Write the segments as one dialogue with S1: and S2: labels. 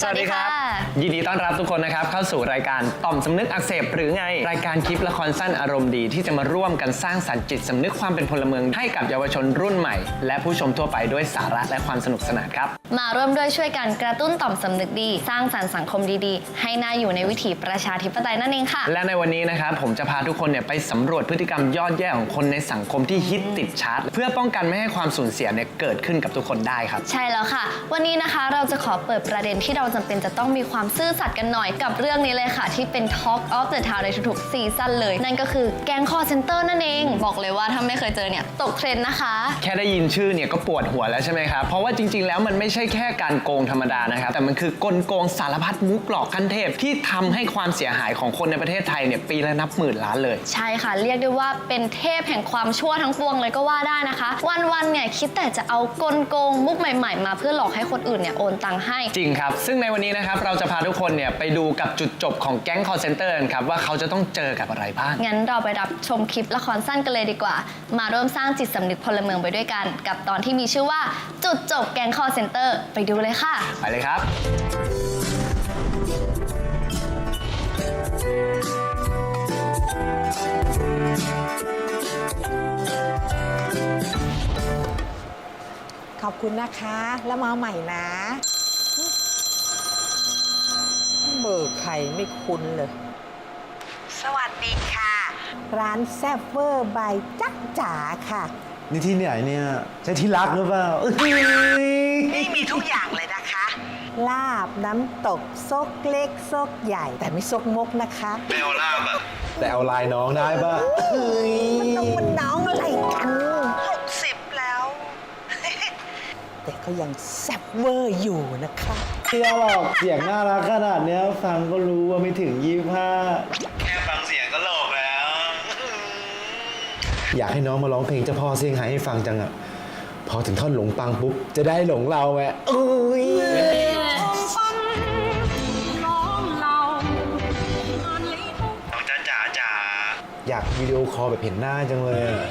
S1: สวัสดีครับ ยินดีต้อนรับทุกคนนะครับ เข้าสู่รายการต่อมสำนึกอักเสบหรือไง รายการคลิปละครสั้นอารมณ์ดีที่จะมาร่วมกันสร้างสรรค์จิตสำนึกความเป็นพลเมืองให้กับเยาวชนรุ่นใหม่ และผู้ชมทั่วไปด้วยสาระและความสนุกสนานครับ
S2: มาร่วมด้วยช่วยกันกระตุ้นต่อมสำนึกดี สร้างสรรค์สังคมดีๆ ให้น่าอยู่ในวิถีประชาธิปไตยนั่นเองค่ะ
S1: และในวันนี้นะครับผมจะพาทุกคนเนี่ยไปสำรวจพฤติกรรมยอดแย่ของคนในสังคมที่ฮิตติดชาร์ตเพื่อป้องกันไม่ให้ความสูญเสียเนี่ยเกิดขึ้นกับทุกคนได้ครับ
S2: ใช่แล้วค่ะ วันนี้นะคะเราจะขอเปิดประเด็นที่เราจำเป็นจะต้องมีความซื่อสัตย์กันหน่อยกับเรื่องนี้เลยค่ะ ที่เป็น Talk of the Town ในทุกๆซีซั่นเลย นั่นก็คือแก๊งคอร์เซนเตอร์นั่นเอง บอกเลยว่าถ้าไม่เคยเจอเนี่ยตกเทรนด์นะคะ
S1: แค่ได้ยินชื่อเนี่ยก็ปวดหัวแล้วใช่ไหมครับ เพราะว่าจริงๆ แล้วมันไม่ใช่แค่การโกงธรรมดานะครับ แต่มันคือกลโกงสารพัดมุกหลอกขั้นเทพที่ทำให้ความเสียหายของคนในประเทศไทยเนี่ยปีละนับหมื่นล้านเลย
S2: ใช่ค่ะ เรียกได้ว่าเป็นเทพแห่งความชั่วทั้งปวงเลยก็ว่าได้นะคะ วันๆเนี่ยคิดแต่จะเอากลโกงมุกใหม่ ๆ มาเพื่อหลอกให้คนอื่นเนี่ยโอนตังค์ให้
S1: จริงครับ ซึ่งในวันนี้นะครับเราจะพาทุกคนเนี่ยไปดูกับจุดจบของแก๊งคอร์เซนเตอร์กันครับว่าเขาจะต้องเจอกับอะไรบ้าง
S2: งั้นเราไปรับชมคลิปละครสั้นกันเลยดีกว่า มาร่วมสร้างจิตสำนึกพลเมืองไปด้วยกัน กับตอนที่มีชื่อว่าจุดจบแก๊งคอร์เซนเตอร์ไปดูเลยค่ะ
S1: ไปเลยครับ
S3: ขอบคุณนะคะ แล้วมาใหม่นะ เบอร์ใครไม่คุ้นเลย สวัสดีค่ะ ร้านแซฟเวอร์บายจักจ๋าค่ะ
S4: นี่ที่ไหนเนี่ยใช่ที่รักหรือเปล่าเอ้ย
S3: นี่มีทุกอย่างเลยนะคะ ลาบน้ำตก ซกเล็ก ซกใหญ่ แต่ไม่ซกมกนะคะ
S4: แต่เอาลายน้องได้ป่ะ
S3: เฮ้ยมันน้องมันน้องอะไรกันหกสิบแล้ว แต่ก็ยังแซฟเวอร์อยู่นะคะ
S4: เชื่อหรอกเสียงน่ารักขนาดเนี้ยฟังก็รู้ว่าไม่ถึงยี่ห้า
S5: แค่ฟังเสียงก็โลกแล้ว
S4: อยากให้น้องมาร้องเพลงเจ้าพ่อเซี่ยงไฮ้ให้ฟังจังอะพอถึงท่อนหลงปังปุ๊บจะได้หลงเราไงเอ้ย
S5: น้องจ้าจ๋าจ๋า
S4: อยากวิดีโอคอลแบบเห็นหน้าจังเลยอะ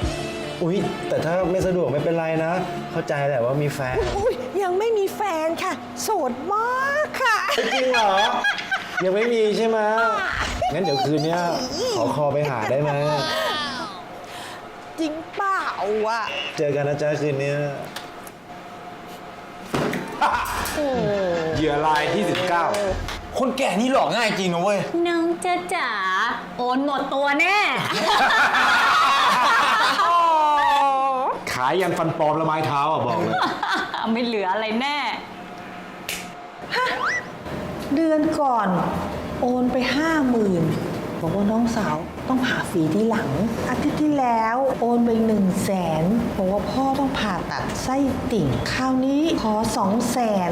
S4: อุ๊ยแต่ถ้าไม่สะดวกไม่เป็นไรนะ เข้าใจแหละว่ามีแฟน
S3: อุ้ย ยังไม่มีแฟนค่ะ โสดมากค่ะ
S4: จริงเหรอ ยังไม่มีใช่ไหมงั้นเดี๋ยวคืนเนี้ยขอคอไปหาได้ไหม
S3: จริงเปล่าอะ
S4: เจอกันนะจ๊ะคืนเนี้ยเหยื่อรายที่ 19
S6: คนแก่นี่หลอกง่ายจริงนะเว้ย
S7: น้องจ๊ะจ๋าโอนหมดตัวแน่
S4: ขายยันฟันปลอมและไม้เท้าอะบอกเลย
S7: ไม่เหลืออะไรแน่
S3: เดือนก่อน โอนไปห้าหมื่นบอกว่าน้องสาวต้องผ่าฝีที่หลัง อาทิตย์ที่แล้วโอนไปหนึ่งแสนบอกว่าพ่อต้องผ่าตัดไส้ติ่ง คราวนี้ขอสองแสน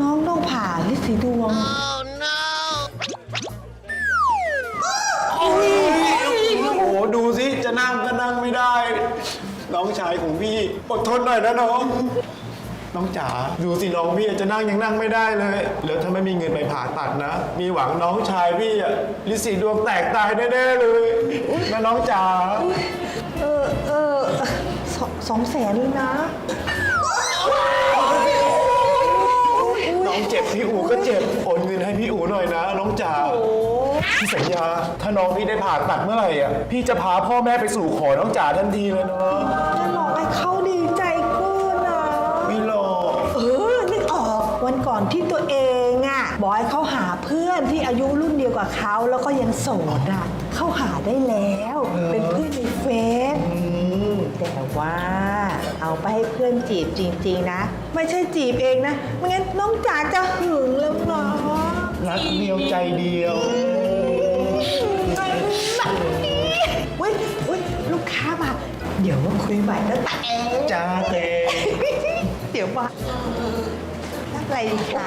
S3: น้องต้องผ่าลิสีดวง
S4: โอ้โห ดูสิ จะนั่งก็นั่งไม่ได้ น้องชายของพี่ อดทนหน่อยนะน้อง น้องจ๋าดูสิน้องพี่จะนั่งยังนั่งไม่ได้เลย แล้วถ้าไม่มีเงินไปผ่าตัดนะ มีหวังน้องชายพี่อะลิสีดวงแตกตายแน่ๆเลยนะน้องจ๋า
S3: เออเออสองสองแสนเลยนะ
S4: น้องเจ็บพี่อูก็เจ็บโอนเงินให้พี่อูหน่อยนะน้องจ๋าพี่สัญญาถ้าน้องพี่ได้ผ่าตัดเมื่อไหร่อะพี่จะพาพ่อแม่ไปสู่ขอน้องจ๋าทันทีเลยเนาะ
S3: จะหลอกให้เขาดีใจ
S4: อ
S3: นที่ตัวเองอะบอกให้เขาหาเพื่อนที่อายุรุ่นเดียวกับเขาแล้วก็ยังโสดอะเขาหาได้แล้ว เป็นเพื่อนในเฟซแต่ว่าเอาไปให้เพื่อนจีบจริง ๆ นะ ไม่ใช่จีบเองนะไม่งั้นน้องจ๋าจะหึงแล้วนะ
S4: รักเดียวใจเดียว
S3: อุ้ยอุ้ยลูกค้ามา เดี๋ยวมาคุยใหม่แล้วตัดเอง
S4: จ้าเต
S3: เดี๋ยวมารับอะ ไรดีคะ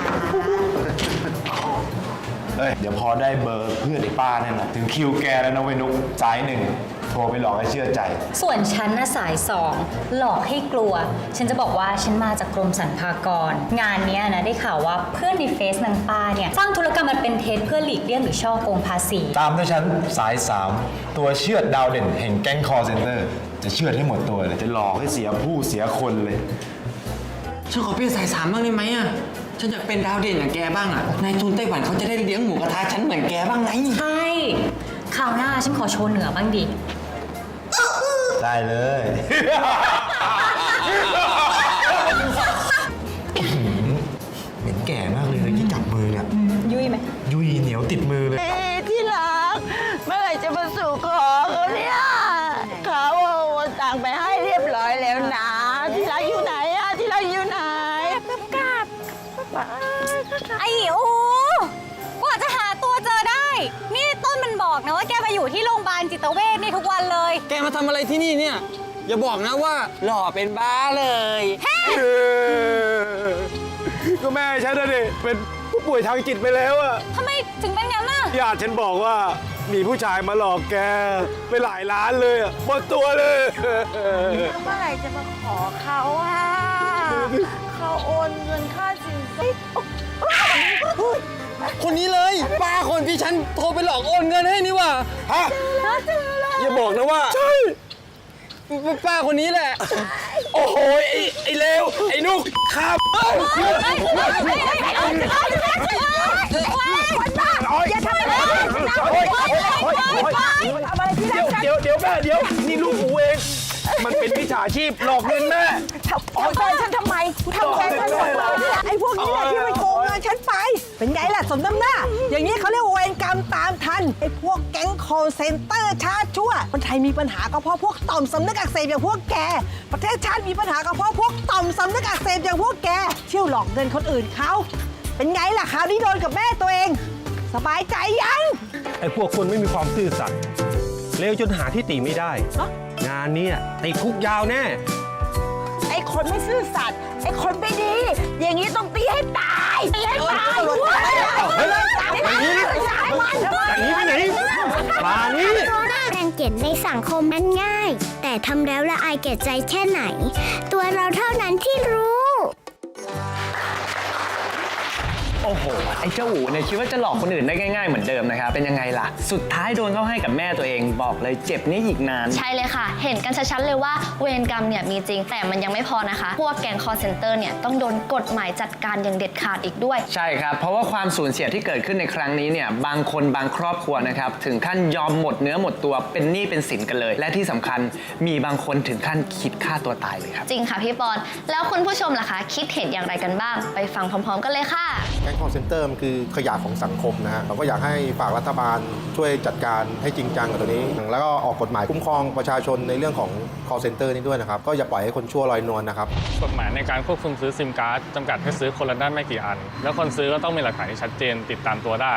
S4: เอ้ยเดี๋ยวพอได้เบอร์เพื่อนไอ้ป้าเนี่ยนะถึงคิวแกแล้วนะเวยนุกสายหนึ่งโทรไปหลอกให้เชื่อใจ
S7: ส่วนฉันน่ะสายสองหลอกให้กลัว ฉันจะบอกว่าฉันมาจากกรมสรรพากร งานเนี้ยนะได้ข่าวว่าเพื่อนในเฟซนางป้าเนี่ยสร้างธุรกรรมมันเป็นเท็จเพื่อหลีกเลี่ยงหรือช่อโกงภาษี
S4: ตามด้วยฉันสายสามตัวเชือดดาวเด่นแห่งแก๊งคอร์เซนเตอร์ จะเชือดให้หมดตัวเลย จะหลอกให้เสียผู้เสียคนเลย
S6: ฉันขอเปลี่ยนสายสามบ้างได้ไหมอะ ฉันอยากเป็นดาวเด่นอย่างแกบ้างอะนายทุนไต้หวันเขาจะได้เลี้ยงหมูกระทะฉันเหมือนแกบ้างไง
S7: ใช่คราวหน้าฉันขอโชว์เหนือบ้างดิ
S4: ได้เลย ตเว
S7: ชนี่ทุกวันเลย
S6: แกมาทำอะไรที่นี่เนี่ย อย่าบอกนะว่าหล่อเป็นบ้าเลย
S4: ก็แม่ฉันนะดิเป็นผู้ป่วยทางจิตไปแล้วอะ
S7: ทำไมถึงเป็นงั้นน่ะ
S4: ญาติฉันบอกว่ามีผู้ชายมาหลอกแกไปหลายล้านเลยอะหมดตัวเลย
S3: เมื่อไหร่จะมาขอเขาอะเขาโอนเงินค่าสินสอด
S6: คนนี้เลยป้าคนที่ฉันโทรไปหลอกโอนเงินให้นี่หว่า
S4: ฮะอย่าบอกนะว่า ใช่
S6: ป้าคนนี้แหละ
S4: โอ้โหไอ้ไอ้เลวไอ้นุกข้ามเอ้ย
S3: อย่าทำอะไรนะ
S4: โอ๊ยโอ๊ยโอ๊ยโอ๊ย
S3: ทำอะไรที่รั
S4: เดี๋ยว
S3: กฉัน
S4: เดี๋ยวเดี๋ยวแม่เดี๋ยวนี่ลูกหูเอง มันเป็นมิจฉาชีพหลอกเงินแม่
S3: ทำทำแฟนฉันทำไมทำแฟนฉันทำไมไอ้พวกนี้แหละที่ไปโกงเงินฉันไป เป็นไงล่ะสมน้ำหน้า อย่างนี้เขาเรียกว่าเวรกรรมตามทันไอ้พวกแก๊งคอลเซ็นเตอร์ชาติชั่วคนไทยมีปัญหาก็เพราะพวกต่อมสำนึกอักเสบอย่างพวกแก ประเทศชาติมีปัญหาก็เพราะพวกต่อมสำนึกอักเสบอย่างพวกแกเที่ยวหลอกเงินคนอื่นเขาเป็นไงล่ะคราวนี้โดนกับแม่ตัวเอง สบายใจยัง
S8: ไอ้พวกคนไม่มีความซื่อสัตย์เลวจนหาที่ติไม่ได้ งานเนี้ยติดคุกยาวแน่
S3: ไอ้คนไม่ซื่อสัตย์ ไอ้คนไม่ดี อย่างนี้ต้องตีให้ตายตีให้ตายเว้ย
S8: เฮ้ย
S3: ตายมัน
S8: อย่างนี้ไปไหน มานี่
S9: รังเกียจในสังคมนั้นง่าย แต่ทำแล้วละอายแก่ใจแค่ไหน ตัวเราเท่านั้นที่รู้
S1: อ้โห ไอ้เจ้าอู๋เนี่ยคิดว่าจะหลอกคนอื่นได้ง่าย ๆ เหมือนเดิมนะครับ เป็นยังไงล่ะ สุดท้ายโดนเข้าให้กับแม่ตัวเองบอกเลยเจ็บนี้อีกนาน
S2: ใช่เลยค่ะ เห็นกันชัดๆเลยว่าเวรกรรมเนี่ยมีจริง แต่มันยังไม่พอนะคะ พวกแก๊งคอร์เซนเตอร์เนี่ยต้องโดนกฎหมายจัดการอย่างเด็ดขาดอีกด้วย
S1: ใช่ครับ เพราะว่าความสูญเสียที่เกิดขึ้นในครั้งนี้เนี่ย บางคนบางครอบครัวนะครับ ถึงขั้นยอมหมดเนื้อหมดตัว เป็นหนี้เป็นสินกันเลย และที่สำคัญมีบางคนถึงขั้นคิดฆ่าตัวตายเลยครับ
S2: จริงค่ะพี่ปอน แล้วคุณผู้ชมล่ะคะ คิดเห็นอย่างไรกันบ้าง ไปฟังพร้อม ๆ กันเลยค่ะ
S10: แก๊งคอร์เซนเตอร์มันคือขยะของสังคมนะฮะเราก็อยากให้ฝากรัฐบาลช่วยจัดการให้จริงจังกับตัวนี้ แล้วก็ออกกฎหมายคุ้มครองประชาชนในเรื่องของคอร์เซนเตอร์นี้ด้วยนะครับ ก็อย่าปล่อยให้คนชั่วลอยนวลนะครับ
S11: กฎหมายในการควบคุมซื้อซิมการ์ดจำกัดให้ซื้อคนละด้านไม่กี่อัน แล้วคนซื้อก็ต้องมีหลักฐานที่ชัดเจนติดตามตัวได้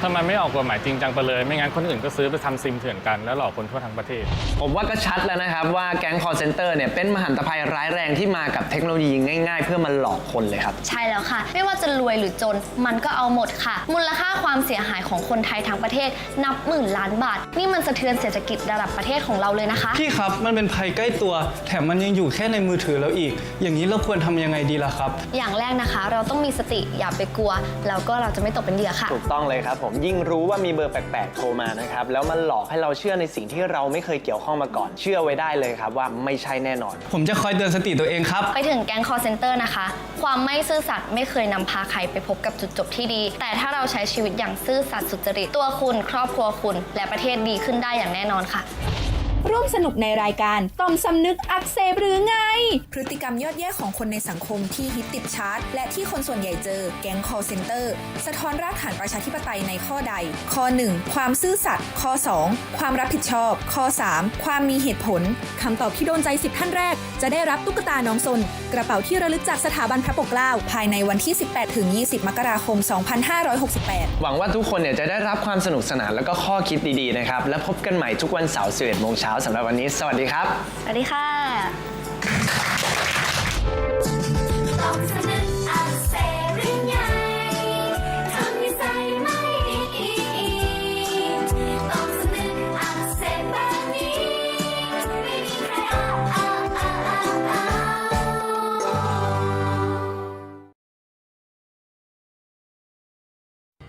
S11: ถ้ามันไม่ออกกฎหมายจริงจังไปเลย ไม่งั้นคนอื่นก็ซื้อไปทำซิมเถื่อนกันแล้วหลอกคนทั่วทั้งประเทศ
S1: ผมว่าก็ชัดแล้วนะครับว่าแก๊งคอร์เซนเตอร์เนี่ยเป็นมหันตภัยร้ายแรงที่มากับเทคโนโลยีง่ายๆ เพื่อมาหลอกคนเลยครับ
S2: ใช่แล้วค่ะ ไม่ว่าจะรวยหรือจนมันก็เอาหมดค่ะ มูลค่า ความเสียหายของคนไทยทั้งประเทศนับหมื่นล้านบาท นี่มันสะเทือนเศรษฐกิจระดับประเทศของเราเลยนะคะ
S12: พี่ครับมันเป็นภัยใกล้ตัว แถมมันยังอยู่แค่ในมือถือเราอีก อย่างนี้เราควรทำยังไงดีล่ะครับ
S2: อย่างแรกนะคะ เราต้องมีสติอย่าไปกลัว แล้วก็เราจะไม่ตกเป็นเหยื่อค่ะ
S1: ถูกต้องเลยครับผมยิ่งรู้ว่ามีเบอร์แปลกๆโทรมานะครับแล้วมันหลอกให้เราเชื่อในสิ่งที่เราไม่เคยเกี่ยวข้องมาก่อน เชื่อไว้ได้เลยครับว่าไม่ใช่แน่นอน
S12: ผมจะคอยเตือนสติตัวเองครับ
S2: ไปถึงแก๊งคอร์เซนเตอร์นะคะ ความไม่ซื่อสัตย์ไม่เคยนำพาใครไปพบกับจุดจบที่ดี แต่ถ้าเราใช้ชีวิตอย่างซื่อสัตย์สุจริตตัวคุณ ครอบครัวคุณ และประเทศดีขึ้นได้อย่างแน่นอนค่ะ
S13: ร่วมสนุกในรายการต่อมสำนึกอักเสบหรือไง
S14: พฤติกรรมยอดแย่ของคนในสังคมที่ฮิตติดชาร์ตและที่คนส่วนใหญ่เจอแก๊ง call center สะท้อนรากฐานประชาธิปไตยในข้อใด ข้อ 1 ความซื่อสัตย์ข้อ 2 ความรับผิดชอบ ข้อ 3 ความมีเหตุผลคำตอบที่โดนใจ 10 ท่านแรก จะได้รับตุ๊กตาน้องซน กระเป๋าที่ระลึกจากสถาบันพระปกเกล้าภายในวันที่ 18-20 มกราคม 2568
S1: หวังว่าทุกคนเนี่ยจะได้รับความสนุกสนานแล้วก็ข้อคิดดีๆนะครับและพบกันใหม่ทุกวันเสาร์11โมงเช้าสำหรับวันนี้ สวัสดีครับ
S2: สวัสดีค่ะ
S9: ต้องสนึกอักเสบหรือไงทำนิสัยไม่ดีต้องสนึกอักเสบแบบนี้ไม่มีใครเอาเอาเอาเอาเอา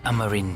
S15: อมรินท